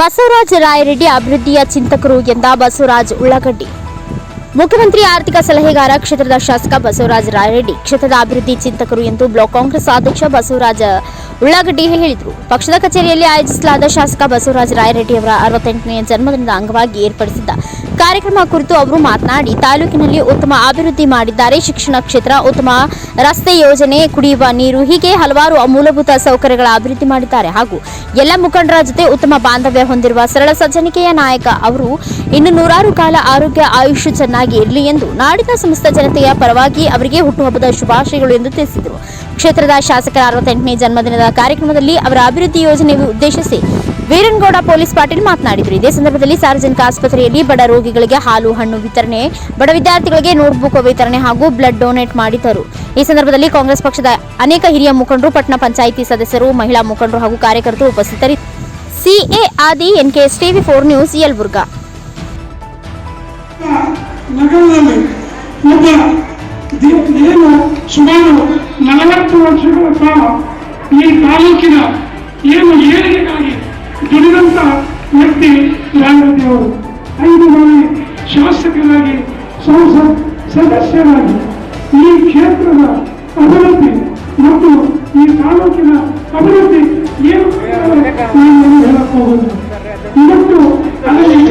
ಬಸವರಾಜ ರಾಯರೆಡ್ಡಿ ಅಭಿವೃದ್ಧಿಯ ಚಿಂತಕರು ಎಂದ ಬಸವರಾಜ್ ಉಳ್ಳಗಡ್ಡಿ. ಮುಖ್ಯಮಂತ್ರಿ ಆರ್ಥಿಕ ಸಲಹೆಗಾರ ಕ್ಷೇತ್ರದ ಶಾಸಕ ಬಸವರಾಜ ರಾಯರೆಡ್ಡಿ, ಕ್ಷೇತ್ರದ ಅಭಿವೃದ್ಧಿ ಚಿಂತಕರು ಎಂದು ಬ್ಲಾಕ್ ಕಾಂಗ್ರೆಸ್ ಅಧ್ಯಕ್ಷ ಬಸವರಾಜ ಉಳ್ಳಾಗಡ್ಡಿ ಹೇಳಿದರು. ಪಕ್ಷದ ಕಚೇರಿಯಲ್ಲಿ ಆಯೋಜಿಸಲಾದ ಶಾಸಕ ಬಸವರಾಜ ರಾಯರೆಡ್ಡಿ ಅವರ ಅರವತ್ತೆಂಟನೇ ಜನ್ಮದಿನದ ಅಂಗವಾಗಿ ಏರ್ಪಡಿಸಿದ್ದ ಕಾರ್ಯಕ್ರಮ ಕುರಿತು ಅವರು ಮಾತನಾಡಿ, ತಾಲೂಕಿನಲ್ಲಿ ಉತ್ತಮ ಅಭಿವೃದ್ಧಿ ಮಾಡಿದ್ದಾರೆ. ಶಿಕ್ಷಣ ಕ್ಷೇತ್ರ ಉತ್ತಮ. ರಸ್ತೆ ಯೋಜನೆ ಕುಡಿಯುವ ನೀರು, ಹೀಗೆ ಹಲವಾರು ಮೂಲಭೂತ ಸೌಕರ್ಯಗಳ ಅಭಿವೃದ್ಧಿ ಮಾಡಿದ್ದಾರೆ. ಹಾಗೂ ಎಲ್ಲ ಮುಖಂಡರ ಜೊತೆ ಉತ್ತಮ ಬಾಂಧವ್ಯ ಹೊಂದಿರುವ ಸರಳ ಸಜ್ಜನಿಕೆಯ ನಾಯಕ ಅವರು ಇನ್ನು ನೂರಾರು ಕಾಲ ಆರೋಗ್ಯ ಆಯುಷ್ ಚೆನ್ನಾಗಿ ಇರಲಿ ಎಂದು ನಾಡಿನ ಸಮಸ್ತ ಜನತೆಯ ಪರವಾಗಿ ಅವರಿಗೆ ಹುಟ್ಟುಹಬ್ಬದ ಶುಭಾಶಯಗಳು ಎಂದು ತಿಳಿಸಿದರು. ಕ್ಷೇತ್ರದ ಶಾಸಕರ ಅರವತ್ತೆಂಟನೇ ಜನ್ಮದಿನದ ಕಾರ್ಯಕ್ರಮದಲ್ಲಿ ಅವರ ಅಭಿವೃದ್ಧಿ ಯೋಜನೆ ಉದ್ದೇಶಿಸಿ ವೀರನಗೌಡ ಪೊಲೀಸ್ ಪಾಟೀಲ್ ಮಾತನಾಡಿದರು. ಇದೇ ಸಂದರ್ಭದಲ್ಲಿ ಸಾರ್ವಜನಿಕ ಆಸ್ಪತ್ರೆಯಲ್ಲಿ ಬಡ ರೋಗಿಗಳಿಗೆ ಹಾಲು, ಹಣ್ಣು ವಿತರಣೆ, ಬಡ ವಿದ್ಯಾರ್ಥಿಗಳಿಗೆ ನೋಟ್ಬುಕ್ ವಿತರಣೆ ಹಾಗೂ ಬ್ಲಡ್ ಡೊನೇಟ್ ಮಾಡಿದರು ಈ ಸಂದರ್ಭದಲ್ಲಿ ಕಾಂಗ್ರೆಸ್ ಪಕ್ಷದ ಅನೇಕ ಹಿರಿಯ ಮುಖಂಡರು ಪಟ್ಟಣ ಪಂಚಾಯಿತಿ ಸದಸ್ಯರು, ಮಹಿಳಾ ಮುಖಂಡರು ಹಾಗೂ ಕಾರ್ಯಕರ್ತರು ಉಪಸ್ಥಿತರಿದ್ದರು C A NKS TV four news, Yelburga. ಏನು ಸುಮಾರು ನಲವತ್ತು ವರ್ಷಗಳ ಕಾಲ ಈ ತಾಲೂಕಿನ ಏನು ವ್ಯಕ್ತಿ ರಾಮರೆಡ್ಡಿ ಅವರು ಐದು ಬಾರಿ ಶಾಸಕರಾಗಿ ಸಂಸತ್ ಸದಸ್ಯರಾಗಿ ಈ ಕ್ಷೇತ್ರದ ಅಭಿವೃದ್ಧಿ ಮತ್ತು ಈ ತಾಲೂಕಿನ ಅಭಿವೃದ್ಧಿ ಏನು ಹೇಳಬಹುದು ಇವತ್ತು ಅದರಲ್ಲಿ